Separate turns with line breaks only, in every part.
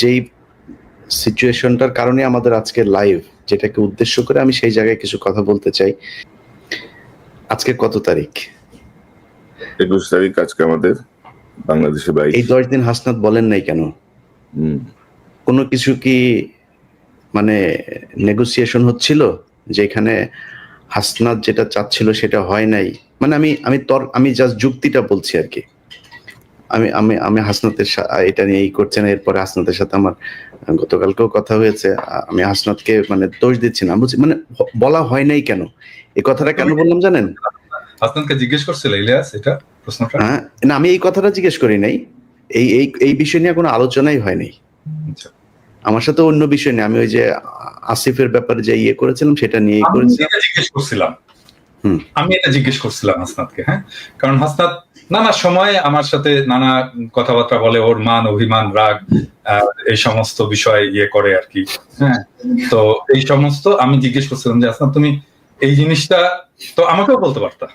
যেই সিচুয়েশনটার কারণে আমাদের আজকে লাইভ যেটাকে উদ্দেশ্য করে আমি সেই জায়গায় কিছু কথা বলতে চাই। আজকে কত তারিখ?
একুশ তারিখ আজকে আমাদের বাংলাদেশে বাইশ।
এই দশ দিন হাসনাত বলেন নাই কেন? কোনো কিছু কি মানে নেগোসিয়েশন হচ্ছিল? যে এখানে হাসনাত যেটা চাচ্ছিল সেটা হয় নাই? মানে আমি আমি তর আমি জাস্ট যুক্তিটা বলছি আর কি। আমি আমি আমি হাসনাতের এটা নিয়ে এই করছেন এরপরে হাসনাতের সাথে আমার গতকালকেও কথা হয়েছে। আমি হাসনাতকে মানে দোষ দিচ্ছি না। বলছি মানে বলা হয় নাই কেন? এই কথাটা কেন বললাম জানেন?
হাসনানকে জিজ্ঞেস করছিল ইলিয়াস এটা প্রশ্নটা?
হ্যাঁ না আমি এই কথাটা জিজ্ঞেস করি নাই। এই এই এই বিষয় নিয়ে কোনো আলোচনাই হয় নাই।
আচ্ছা।
আমার সাথে অন্য বিষয় নেই। আমি ওই যে আসিফের ব্যাপারে যে ইয়ে করেছিলাম সেটা নিয়ে
আমি
করেছি।
এটা জিজ্ঞেস করছিলাম। আমি এটা জিজ্ঞেস করছিলাম হাসনাতকে হ্যাঁ? কারণ হাসনাত নানা সময় আমার সাথে নানা কথাবার্তা বলে, ওর মান, অভিমান, রাগ এই সমস্ত বিষয় ইয়ে করে আর কি। হ্যাঁ তো এই সমস্ত আমি জিজ্ঞেস করছিলাম যে হাসনাত তুমি এই জিনিসটা, তো আমাকেও বলতে পারতা।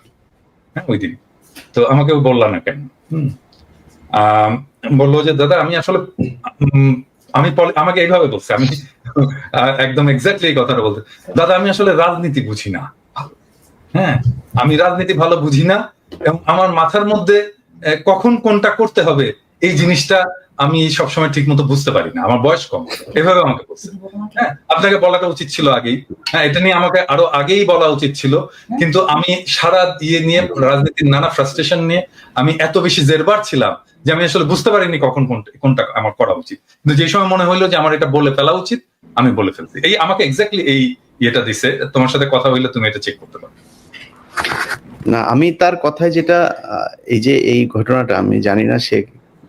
হ্যাঁ ওই দিন। তো আমাকেও বললা না কেন? বলল যে, দাদা, আমি আসলে আমি আমাকে এইভাবে বলছে। আমি একদম এক্স্যাক্টলি এই কথাটা বলতে, দাদা, আমি আসলে রাজনীতি বুঝি না। হ্যাঁ আমি রাজনীতি ভালো বুঝি না, এবং আমার মাথার মধ্যে কখন কোনটা করতে হবে, এই জিনিসটা আমি সবসময় ঠিক মতো বুঝতে পারি না, আমার বয়স কম, এভাবে আমাকে বলছে। হ্যাঁ আপনাকে বলাটা উচিত ছিল আগেই হ্যাঁ এটা নিয়ে আমাকে আরও আগেই বলা উচিত ছিল, কিন্তু আমি সারা ইয়ে নিয়ে, রাজনীতির নানা ফ্রাস্ট্রেশন নিয়ে, আমি এত বেশি জেরবার ছিলাম যে আমি আসলে বুঝতে পারিনি কখন কোনটা আমার করা উচিত। কিন্তু যে সময় মনে হইল যে আমার এটা বলে ফেলা উচিত, আমি বলে ফেলছি। এই আমাকে এক্স্যাক্টলি এই ইয়েটা দিছে, তোমার সাথে কথা হইলে তুমি এটা চেক করতে পারো।
না, আমি তার কথায় যেটা এই যে এই ঘটনাটা আমি জানি না সে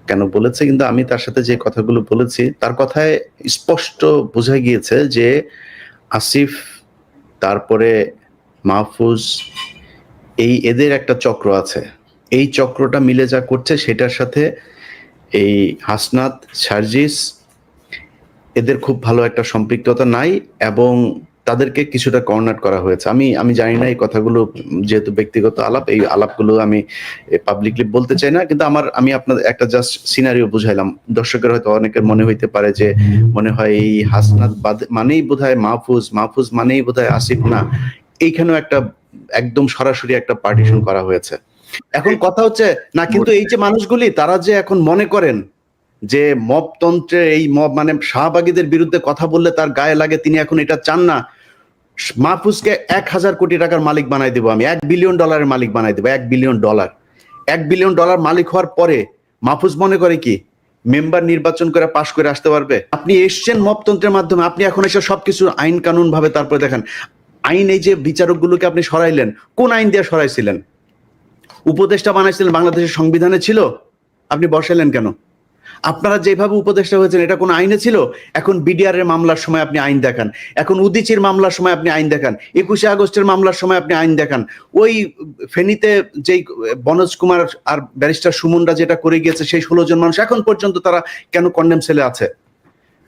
কেন বলেছে, কিন্তু আমি তার সাথে যে কথাগুলো বলেছি, তার কথায় স্পষ্ট বোঝা গিয়েছে যে আসিফ, তারপরে মাহফুজ, এই এদের একটা চক্র আছে। এই চক্রটা মিলে যা করছে, সেটার সাথে এই হাসনাত, সার্জিস, এদের খুব ভালো একটা সম্পৃক্ততা নাই এবং তাদেরকে কিছুটা কর্নার করা হয়েছে। আমি আমি জানি না এই কথাগুলো যেহেতু ব্যক্তিগত আলাপ, এই আলাপগুলো আমি পাবলিকলি বলতে চাই না, কিন্তু আমার, আমি আপনাদের একটা জাস্ট সিনারিও বুঝাইলাম। দর্শকের হয়তো অনেকের মনে হইতে পারে যে, মনে হয় এই হাসনাত মানেই বোধহয় মাহফুজ মাহফুজ মানেই বোধ হয় আসিফ না। এইখানেও একটা একদম সরাসরি একটা পার্টিশন করা হয়েছে। এখন কথা হচ্ছে, না, কিন্তু এই যে মানুষগুলি, তারা যে এখন মনে করেন যে মবতন্ত্রে এই মব মানে শাহবাগীদের বিরুদ্ধে কথা বললে তার গায়ে লাগে, তিনি এখন এটা চান না। মাহফুজকে এক হাজার কোটি টাকার মালিক বানাই দেবো আমি। এক বিলিয়ন ডলারের মালিক বানাই দেবো, এক বিলিয়ন ডলার। এক বিলিয়ন ডলার মালিক হওয়ার পরে মাহফুজ মনে করে কি? মেম্বার নির্বাচন করে পাশ করে আসতে পারবে? আপনি এসছেন মপতন্ত্রের মাধ্যমে, আপনি এখন এসে সবকিছু আইন কানুন ভাবে তারপরে দেখেন, আইন এই যে বিচারকগুলোকে আপনি সরাইলেন, কোন আইন দিয়ে সরাইছিলেন? উপদেষ্টা বানাইছিলেন, বাংলাদেশের সংবিধানে ছিল? আপনি বসাইলেন কেন? আপনারা যেভাবে উপদেষ্টা হয়েছেন, এটা কোন আইনে ছিল? এখন বিডিআর এর মামলার সময় আপনি আইন দেখান। এখন উদিচির মামলার সময় আপনি আইন দেখান। একুশে আগস্টের মামলার সময় আপনি আইন দেখান। ওই ফেনীতে যেই বনজ কুমার আর ব্যারিস্টার সুমনরা যেটা করে গিয়েছে, সেই ষোলো জন মানুষ এখন পর্যন্ত তারা কেন কন্ডেম সেলে আছে?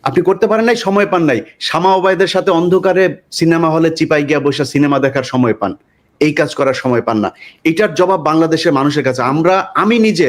আপনি করতে পারেন নাই, সময় পান নাই। শামা ওবায়দের সাথে অন্ধকারে সিনেমা হলে চিপাই গিয়া বসে সিনেমা দেখার সময় পান। এই কাজ করার সময় পান না। এটার জবাব বাংলাদেশের মানুষের কাছে। আমরা, আমি নিজে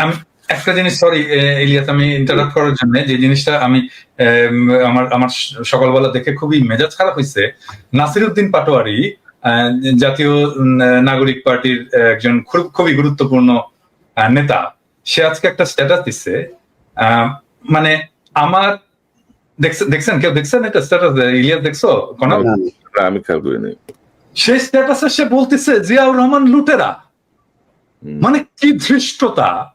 আমি একটা জিনিস সরি ইলিয়াস আমি ইন্টারাপ্ট করার জন্য যে জিনিসটা আমি আমার আমার সকালবেলা দেখে খুবই মেজাজ খারাপ হয়েছে নাসিরউদ্দিন পাটোয়ারি জাতীয় নাগরিক পার্টির একজন খুব- খুবই গুরুত্বপূর্ণ নেতা সে আজকে একটা স্ট্যাটাস দিচ্ছে মানে আমার দেখছেন কেউ দেখছেন একটা স্ট্যাটাস ইলিয়াস দেখছ? কোন
আমি খেয়াল করিনি।
সেই স্ট্যাটাসে সে বলতেছে জিয়াউর রহমান লুটেরা। মানে কি ধৃষ্টতা।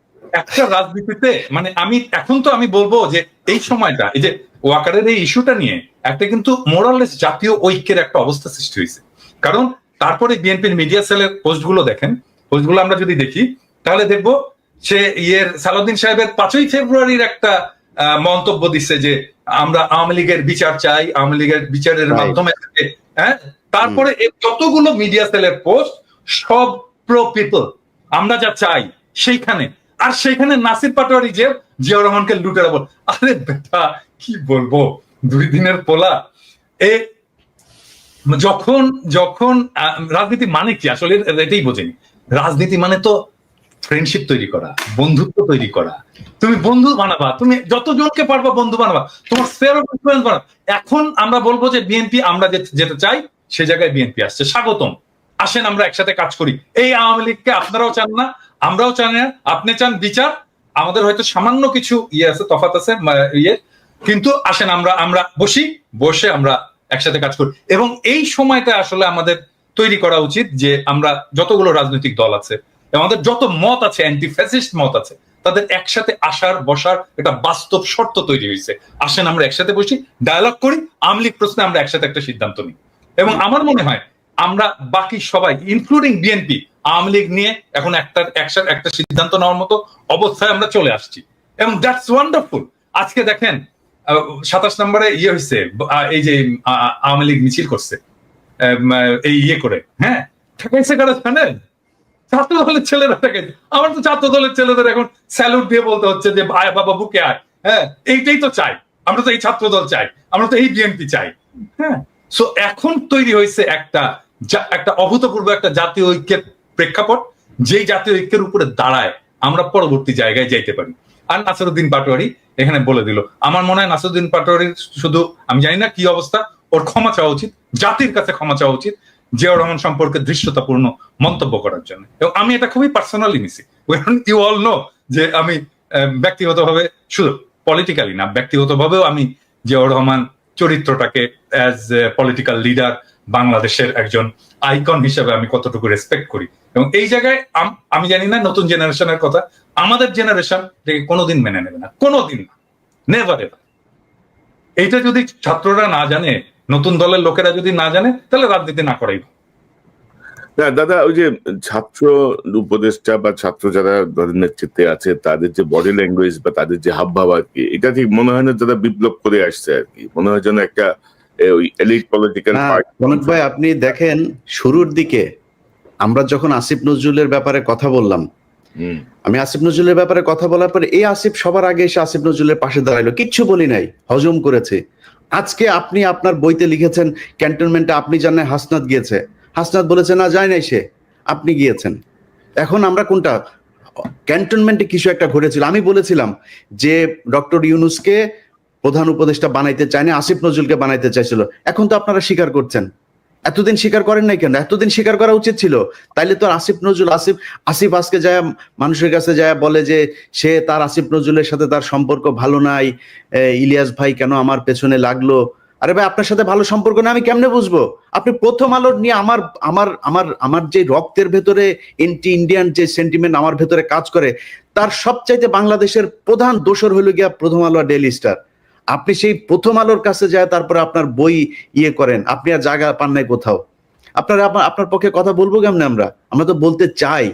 একটা রাজনীতিতে মানে আমি এখন তো আমি বলব যে এই সময়টা এই যে ওয়াকারের এই ইস্যুটা নিয়ে একটা কিন্তু মোরালেস জাতীয় ঐক্যের একটা অবস্থা সৃষ্টি হয়েছে। কারণ তারপরে বিএনপির মিডিয়া সেলের পোস্টগুলো দেখেন পোস্টগুলো আমরা যদি দেখি তাহলে দেখব সে ইয়ের সালাউদ্দিন সাহেবের পাঁচই ফেব্রুয়ারির একটা মন্তব্য দিচ্ছে যে আমরা আওয়ামী লীগের বিচার চাই আওয়ামী লীগের বিচারের মাধ্যমে হ্যাঁ? তারপরে যতগুলো মিডিয়া সেলের পোস্ট সব প্রো পিপল আমরা যা চাই সেইখানে। আর সেইখানে নাসির পাটোয়ারি যে জিয়াউর রহমানকে লুটেরা বল আরে বেটা, কি বলব? দুই দিনের পোলা। এ, যখন যখন রাজনীতি মানে কি? আসলে এটাই বোঝেনি। রাজনীতি মানে তো ফ্রেন্ডশিপ তৈরি করা, বন্ধুত্ব তৈরি করা। তুমি বন্ধু বানাবা, তুমি যতজনকে পারবা বন্ধু বানাবা, তোমার স্পেয়ার বানাবা এখন আমরা বলব যে বিএনপি আমরা যেতে চাই, সে জায়গায় বিএনপি আসছে। স্বাগতম। আসেন, আমরা একসাথে কাজ করি। এই আওয়ামী লীগকে আপনারাও চান না আমরাও চান না আপনি চান বিচার, আমাদের হয়তো সামান্য কিছু ইয়ে আছে তফাত আছে ইয়ে কিন্তু আসেন আমরা আমরা বসি, বসে আমরা একসাথে কাজ করি। এবং এই সময়টা আসলে আমাদের তৈরি করা উচিত যে আমরা যতগুলো রাজনৈতিক দল আছে আমাদের যত মত আছে অ্যান্টি ফ্যাসিস্ট মত আছে, তাদের একসাথে আসার, বসার একটা বাস্তব শর্ত তৈরি হয়েছে। আসেন আমরা একসাথে বসি ডায়ালগ করি আমলিক প্রশ্নে আমরা একসাথে একটা সিদ্ধান্ত নিই। এবং আমার মনে হয়, আমরা বাকি সবাই ইনক্লুডিং বিএনপি আওয়ামী লীগ নিয়ে এখন একটা, একসাথে একটা সিদ্ধান্ত নেওয়ার মতো অবস্থায় আমরা চলে আসছি। এবং দ্যাটস ওয়ান্ডারফুল আজকে দেখেন সাতাশ নম্বরে ইয়ে হয়েছে এই যে আওয়ামী লীগ মিছিল করছে এই ইয়ে করে হ্যাঁ? ঠেকাইছে কারা? জানেন ছাত্র দলের ছেলেরা ঠেকাইছে। আমার তো ছাত্র দলের ছেলেদের এখন স্যালুট দিয়ে বলতে হচ্ছে যে, ভাই, বাবা, বুকে আয়। হ্যাঁ? এইটাই তো চাই। আমরা তো এই ছাত্র দল চাই। আমরা তো এই বিএনপি চাই। হ্যাঁ? সো এখন তৈরি হয়েছে একটা একটা অভূতপূর্ব একটা জাতীয় ঐক্যের প্রেক্ষাপট যেই জাতীয় ঐক্যের উপরে দাঁড়ায়, আমরা পরবর্তী জায়গায় যাইতে পারি। আর নাসরুদ্দিন পাটোয়ারি এখানে বলে দিল, আমার মনে হয় নাসরুদ্দিন পাটোয়ারির শুধু, আমি জানি না কি অবস্থা, ওর ক্ষমা চাওয়া উচিত, জাতির কাছে ক্ষমা চাওয়া উচিত, জিয়াউর রহমান সম্পর্কে দৃশ্যতাপূর্ণ মন্তব্য করার জন্য। এবং আমি এটা খুবই পার্সোনালি নিছি ইউ অল নো যে আমি ব্যক্তিগতভাবে শুধু পলিটিক্যালি না, ব্যক্তিগতভাবেও আমি জিয়াউর রহমান চরিত্রটাকে অ্যাজ পলিটিক্যাল লিডার বাংলাদেশের একজন আইকন হিসেবে আমি কতটুকু রেসপেক্ট করি। এবং এই জায়গায় আমি জানি না নতুন জেনারেশনের কথা, আমাদের জেনারেশন থেকে কোনোদিন মেনে নেবে না, কোনোদিন না নেভার এভার এইটা যদি ছাত্ররা না জানে, নতুন দলের লোকেরা যদি না জানে, তাহলে রাজনীতি না করাই
না, দাদা, ওই যে ছাত্র উপদেষ্টা বা ছাত্র যারা দলের নেতৃত্বে আছে, তাদের যে বডি ল্যাঙ্গুয়েজ বা তাদের যে হাবভাব আর কি, এটা ঠিক মনে হয় না যারা বিপ্লব করে আসছে আর কি। মনে হয় যেন একটা ওই এলিট পলিটিক্যাল
কনক ভাই আপনি দেখেন শুরুর দিকে আমরা যখন আসিফ নজরুলের ব্যাপারে কথা বললাম আমি আসিফ নজরুলের ব্যাপারে কথা বলার পরে এই আসিফ সবার আগে এসে আসিফ নজরুলের পাশে দাঁড়াইলো। কিচ্ছু বলি নাই হজম করেছে। আজকে আপনি আপনার বইতে লিখেছেন ক্যান্টনমেন্টে আপনি জানেন হাসনাত গিয়েছে। হাসনাত বলেছে না যায় নাই সে আপনি গিয়েছেন। এখন আমরা কোনটা ক্যান্টনমেন্টে কিছু একটা ঘটেছিল। আমি বলেছিলাম যে ডক্টর ইউনুসকে প্রধান উপদেষ্টা বানাইতে চায়নি আসিফ নজরুলকে বানাইতে চাইছিল। এখন তো আপনারা স্বীকার করছেন। এতদিন স্বীকার করেন নাই কেন? এতদিন স্বীকার করা উচিত ছিল। তাইলে তো আসিফ নজরুল, আসিফ আসিফ আজকে যায় মানুষের কাছে যায় বলে যে সে তার, আসিফ নজরুলের সাথে তার সম্পর্ক ভালো নাই ইলিয়াস ভাই কেন আমার পেছনে লাগল? আরে ভাই, আপনার সাথে ভালো সম্পর্ক না, আমি কেমনে বুঝব? আপনি প্রথম আলোর নিয়ে আমার আমার আমার আমার যে রক্তের ভেতরে এন্টি ইন্ডিয়ান যে সেন্টিমেন্ট আমার ভেতরে কাজ করে, তার সবচাইতে বাংলাদেশের প্রধান দোষর হলো গিয়া প্রথম আলো ডেইলি স্টার আপনি সেই প্রথম আলোর কাছে যায়, তারপরে আপনার বই ইয়ে করেন। আপনি আর জায়গা পান নাই কোথাও। আপনারা, আপনার- পক্ষে কথা বলব কেমনে আমরা? আমরা তো বলতে চাই।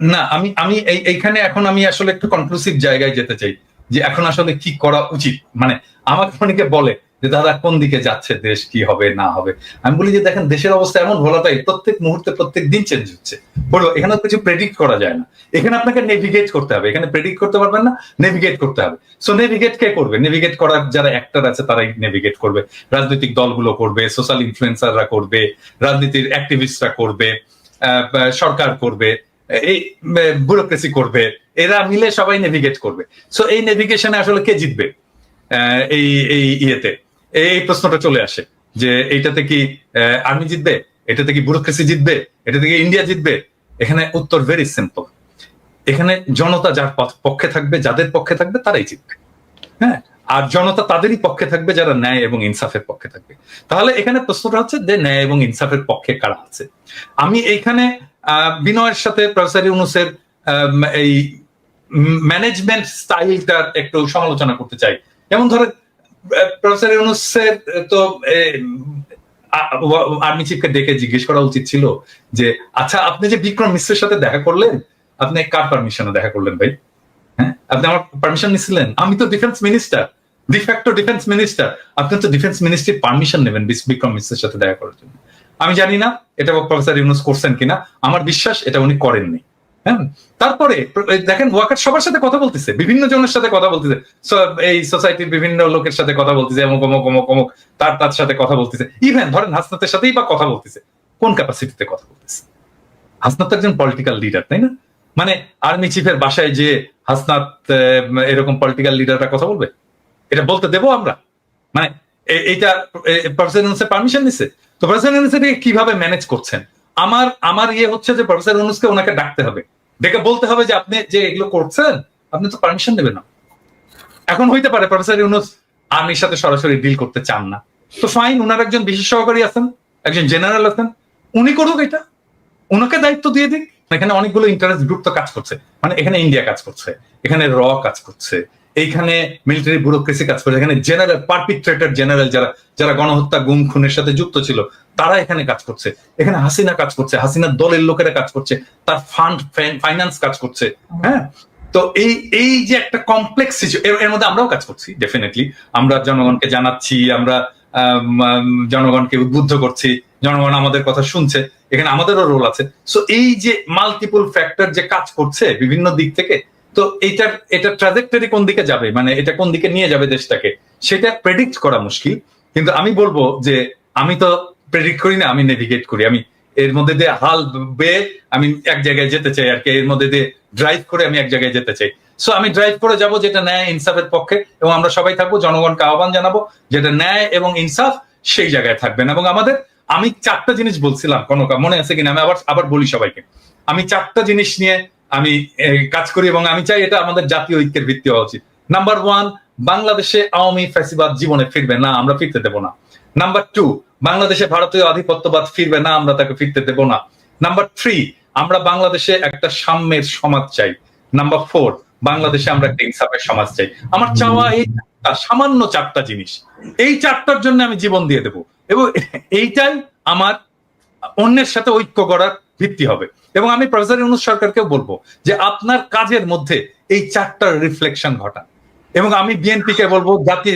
না, আমি আমি এই, এইখানে এখন আমি আসলে একটু কনক্লুসিভ জায়গায় যেতে চাই, যে এখন আসলে কি করা উচিত? মানে আমাকে অনেকে বলে যে, দাদা, কোন দিকে যাচ্ছে দেশ? কি হবে, না হবে? আমি বলি যে, দেখেন, দেশের অবস্থা এমন ভোলাটাই প্রত্যেক মুহূর্তে প্রত্যেক দিন চেঞ্জ হচ্ছে। বলব, এখানে কিছু প্রেডিক্ট করা যায় না। এখানে আপনাকে নেভিগেট করতে হবে। এখানে প্রেডিক্ট করতে পারবেন না নেভিগেট করতে হবে। সো নেভিগেট কে করবে? নেভিগেট করার যারা অ্যাক্টর আছে, তারাই নেভিগেট করবে। রাজনৈতিক দলগুলো করবে সোশ্যাল ইনফ্লুয়েন্সাররা করবে, রাজনীতির অ্যাক্টিভিস্টরা করবে সরকার করবে এই ব্যুরোক্রেসি করবে। এরা মিলে সবাই নেভিগেট করবে। সো এই নেভিগেশনে আসলে কে জিতবে? এই এই ইয়েতে। এই প্রশ্নটা চলে আসে যে, এইটাতে কি আর্মি জিতবে? এটাতে কি ব্যুরোক্রেসি জিতবে? এটা থেকে ইন্ডিয়া জিতবে? এখানে উত্তর ভেরি সিম্পল এখানে জনতা যার পক্ষে থাকবে, যাদের পক্ষে থাকবে, তারাই জিতবে। হ্যাঁ? আর জনতা তাদেরই পক্ষে থাকবে, যারা ন্যায় এবং ইনসাফের পক্ষে থাকবে। তাহলে এখানে প্রশ্নটা হচ্ছে যে, ন্যায় এবং ইনসাফের পক্ষে কারা আছে? আমি এইখানে বিনয়ের সাথে প্রফেসর ইউনুসের এই ম্যানেজমেন্ট স্টাইলটার একটু সমালোচনা করতে চাই। যেমন ধরেন প্রফেসর ইউনুসের তো আর্মি চিফকে ডেকে জিজ্ঞেস করা উচিত ছিল যে আচ্ছা আপনি যে বিক্রম মিশ্রের সাথে দেখা করলেন, আপনি কার পারমিশনে দেখা করলেন ভাই? হ্যাঁ? আপনি আমার পারমিশন নিছিলেন? আমি তো defence minister de facto defence minister আপনি তো ডিফেন্স মিনিস্ট্রির পারমিশন নেবেন বিক্রম মিশ্রের সাথে দেখা করার জন্য। আমি জানি না এটা প্রফেসর ইউনুস করছেন কিনা। আমার বিশ্বাস এটা উনি করেননি। হ্যাঁ? তারপরে দেখেন ওয়াকার সবার সাথে কথা বলতেছে, বিভিন্ন জনের সাথে কথা বলতেছে। এই সোসাইটির বিভিন্ন লোকের সাথে কথা বলতেছে, অমুক অমুক অমুক অমুক, তার তার সাথে কথা বলতেছে। ইভেন ধরেন, হাসনাতের সাথেই বা কথা বলতেছে। কোন ক্যাপাসিটিতে কথা বলতেছে? হাসনাত একজন পলিটিক্যাল লিডার তাই না? মানে আর্মি চিফের বাসায় যে হাসনাত এরকম পলিটিক্যাল লিডাররা কথা বলবে? এটা বলতে দেবো আমরা। মানে এইটা পারমিশন নিছে? তো প্রফেসর ইউনুস এটাকে কীভাবে ম্যানেজ করছেন? আমার আমার ইয়ে হচ্ছে যে প্রফেসর ইউনুসকে ওনাকে ডাকতে হবে। ডেকে বলতে হবে যে আপনি যে এগুলো করছেন, আপনি তো পারমিশন নেবেন না। এখন হইতে পারে, প্রফেসর ইউনুস আর্মির সাথে সরাসরি ডিল করতে চান না। তো ফাইন ওনার একজন বিশেষ সহকারী আছেন, একজন জেনারেল আছেন। উনি করুক এটা। ওনাকে দায়িত্ব দিয়ে দিক। এখানে অনেকগুলো ইন্টারেস্ট গ্রুপ তো কাজ করছে। মানে এখানে ইন্ডিয়া কাজ করছে, এখানে র কাজ করছে এইখানে মিলিটারি ব্যুরোক্রেসি কাজ করছে এখানে জেনারেল পারপিট্রেটার জেনারেল যারা যারা গণহত্যা গুম খুনের সাথে যুক্ত ছিল তারা এখানে কাজ করছে। এখানে হাসিনা কাজ করছে হাসিনার দলের লোকেরা কাজ করছে তার ফান্ড ফাইন্যান্স কাজ করছে হ্যাঁ? তো এই এই যে একটা কমপ্লেক্স এর মধ্যে আমরাও কাজ করছি ডেফিনেটলি আমরা জনগণকে জানাচ্ছি আমরা আম, আম, জনগণকে উদ্বুদ্ধ করছি জনগণ আমাদের কথা শুনছে এখানে আমাদেরও রোল আছে। সো এই যে মাল্টিপল ফ্যাক্টর যে কাজ করছে বিভিন্ন দিক থেকে তো এইটার, এটা ট্রাজেক্টরি কোন দিকে যাবে? মানে এটা কোন দিকে নিয়ে যাবে দেশটাকে? সেটা প্রেডিক্ট করা মুশকিল। কিন্তু আমি বলব যে আমি তো প্রেডিক্ট করি না, আমি নেভিগেট করি। আমি এর মধ্যে দিয়ে হাল বেয়ে আমি এক জায়গায় যেতে চাই আর কি। এর মধ্যে দিয়ে ড্রাইভ করে আমি এক জায়গায় যেতে চাই। সো আমি ড্রাইভ করে যাব যেটা ন্যায় ইনসাফের পক্ষে এবং আমরা সবাই থাকব, জনগণকে আহ্বান জানাব যেটা ন্যায় এবং ইনসাফ সেই জায়গায় থাকবেন এবং আমাদের, আমি চারটা জিনিস বলছিলাম, কোনো মনে আছে কিনা? আমি আবার আবার বলি সবাইকে। আমি চারটা জিনিস নিয়ে আমি কাজ করি এবং আমি চাই এটা আমাদের জাতীয় ঐক্যের ভিত্তি হওয়া উচিত। নাম্বার ওয়ান বাংলাদেশে আওয়ামী ফ্যাসিবাদ জীবনে ফিরবে না, আমরা ফিরতে দেব না। নাম্বার টু বাংলাদেশে ভারতীয় আধিপত্যবাদ ফিরবে না, আমরা তাকে ফিরতে দেব না। নাম্বার থ্রি আমরা বাংলাদেশে একটা সাম্যের সমাজ চাই। নাম্বার ফোর বাংলাদেশে আমরা একটা ইনসাফের সমাজ চাই। আমার চাওয়া এই সামান্য চারটা জিনিস। এই চারটার জন্য আমি জীবন দিয়ে দেব। এবং এইটাই আমার অন্যের সাথে ঐক্য করার ভিত্তি হবে। এবং আমি প্রফেসর ইউনুস সরকারকেও বলব যে আপনার কাজের মধ্যে এই চারটার রিফ্লেকশন ঘটান এবং আমি বিএনপি কে বলব, জাতি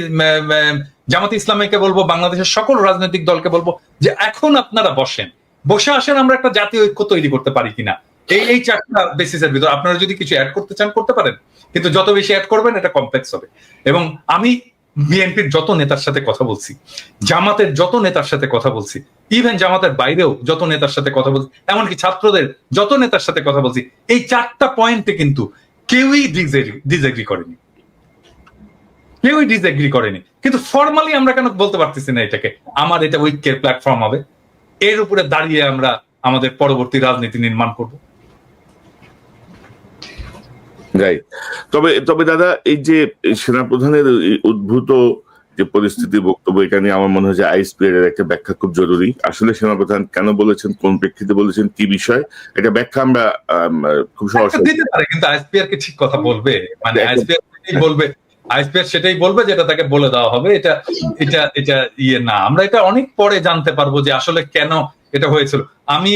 জামাত ইসলামীকে বলব, বাংলাদেশের সকল রাজনৈতিক দলকে বলব যে এখন আপনারা বসেন। বসে আসেন, আমরা একটা জাতীয় ঐক্য তৈরি করতে পারি কিনা। এই এই চারটা বেসিসের ভিতর আপনারা যদি কিছু অ্যাড করতে চান, করতে পারেন। কিন্তু যত বেশি অ্যাড করবেন, এটা কমপ্লেক্স হবে। এবং আমি বিএনপির যত নেতার সাথে কথা বলছি, জামাতের যত নেতার সাথে কথা বলছি ইভেন জামাতের বাইরেও যত নেতার সাথে কথা বলছি, এমনকি ছাত্রদের যত নেতার সাথে কথা বলছি, এই চারটা পয়েন্টে কিন্তু কেউই ডিসএগ্রি করেনি। কেউই ডিসএগ্রি করেনি। কিন্তু ফর্মালি আমরা কেন বলতে পারতেছি না এটাকে? আমার এটা ঐক্যের প্ল্যাটফর্ম হবে। এর উপরে দাঁড়িয়ে আমরা আমাদের পরবর্তী রাজনীতি নির্মাণ করব।
রাইট তবে তবে দাদা এই যে সেনাপ্রধানের উদ্ভূত যে পরিস্থিতি বক্তব্য এটা নিয়ে আমার মনে হয় যে আইএসপিআর এর একটা ব্যাখ্যা খুব জরুরি। আসলে সেনাপ্রধান কেন বলেছেন কোন প্রেক্ষিতে বলেছেন কি বিষয় এটা ব্যাখ্যা আমরা খুব সহজ
দিতে পারে কিন্তু আইএসপিআর কে ঠিক কথা বলবে। মানে। আইএসপিআর সেটাই বলবে আইএসপিআর সেটাই বলবে যেটা তাকে বলে দেওয়া হবে এটা এটা এটা ইয়ে না। আমরা এটা অনেক পরে জানতে পারব যে আসলে কেন এটা হয়েছিল। আমি